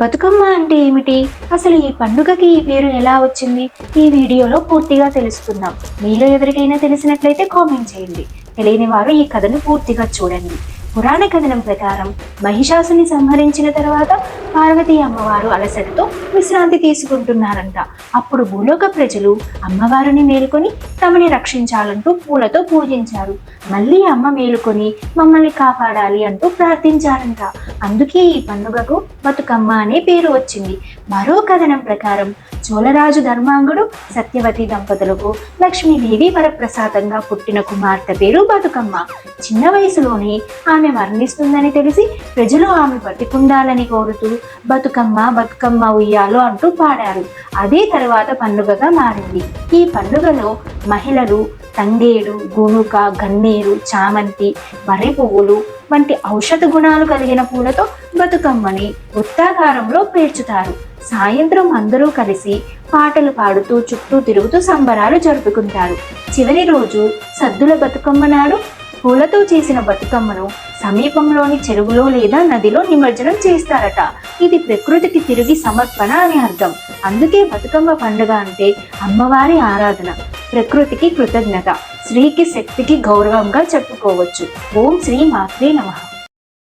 బతుకమ్మ అంటే ఏమిటి? అసలు ఈ పండుగకి ఈ పేరు ఎలా వచ్చింది? ఈ వీడియోలో పూర్తిగా తెలుసుకుందాం. మీలో ఎవరికైనా తెలిసినట్లయితే కామెంట్ చేయండి. తెలియని వారు ఈ కథను పూర్తిగా చూడండి. పురాణ కథనం ప్రకారం మహిషాసుని సంహరించిన తర్వాత పార్వతీ అమ్మవారు అలసటతో విశ్రాంతి తీసుకుంటున్నారంట. అప్పుడు భూలోక ప్రజలు అమ్మవారిని మేలుకొని తమని రక్షించాలంటూ పూలతో పూజించారు. మళ్ళీ అమ్మ మేలుకొని మమ్మల్ని కాపాడాలి అంటూ ప్రార్థించారంట. అందుకే ఈ పండుగకు బతుకమ్మ అనే పేరు వచ్చింది. మరో కథనం ప్రకారం చోళరాజు ధర్మాంగుడు సత్యవతి దంపతులకు లక్ష్మీదేవి వరప్రసాదంగా పుట్టిన కుమార్తె పేరు బతుకమ్మ. చిన్న వయసులోనే ఆమె మరణిస్తుందని తెలిసి ప్రజలు ఆమె బతికుండాలని కోరుతూ బతుకమ్మ బతుకమ్మ ఉయ్యాలు అంటూ పాడారు. అదే తర్వాత పండుగగా మారింది. ఈ పండుగలో మహిళలు తంగేడు గునుక గన్నేరు చామంతి మర్రి పువ్వులు వంటి ఔషధ గుణాలు కలిగిన పూలతో బతుకమ్మని వృత్తాకారంలో పేర్చుతారు. సాయంత్రం అందరూ కలిసి పాటలు పాడుతూ చుట్టూ తిరుగుతూ సంబరాలు జరుపుకుంటారు. చివరి రోజు సద్దుల బతుకమ్మ నాడు పూలతో చేసిన బతుకమ్మను సమీపంలోని చెరువులో లేదా నదిలో నిమజ్జనం చేస్తారట. ఇది ప్రకృతికి తిరిగి సమర్పణ అని అర్థం. అందుకే బతుకమ్మ పండుగ అంటే అమ్మవారి ఆరాధన. ప్రకృతికి కృతజ్ఞత. స్త్రీకి శక్తికి గౌరవంగా చెప్పుకోవచ్చు. ఓం శ్రీ మాత్రే నమః.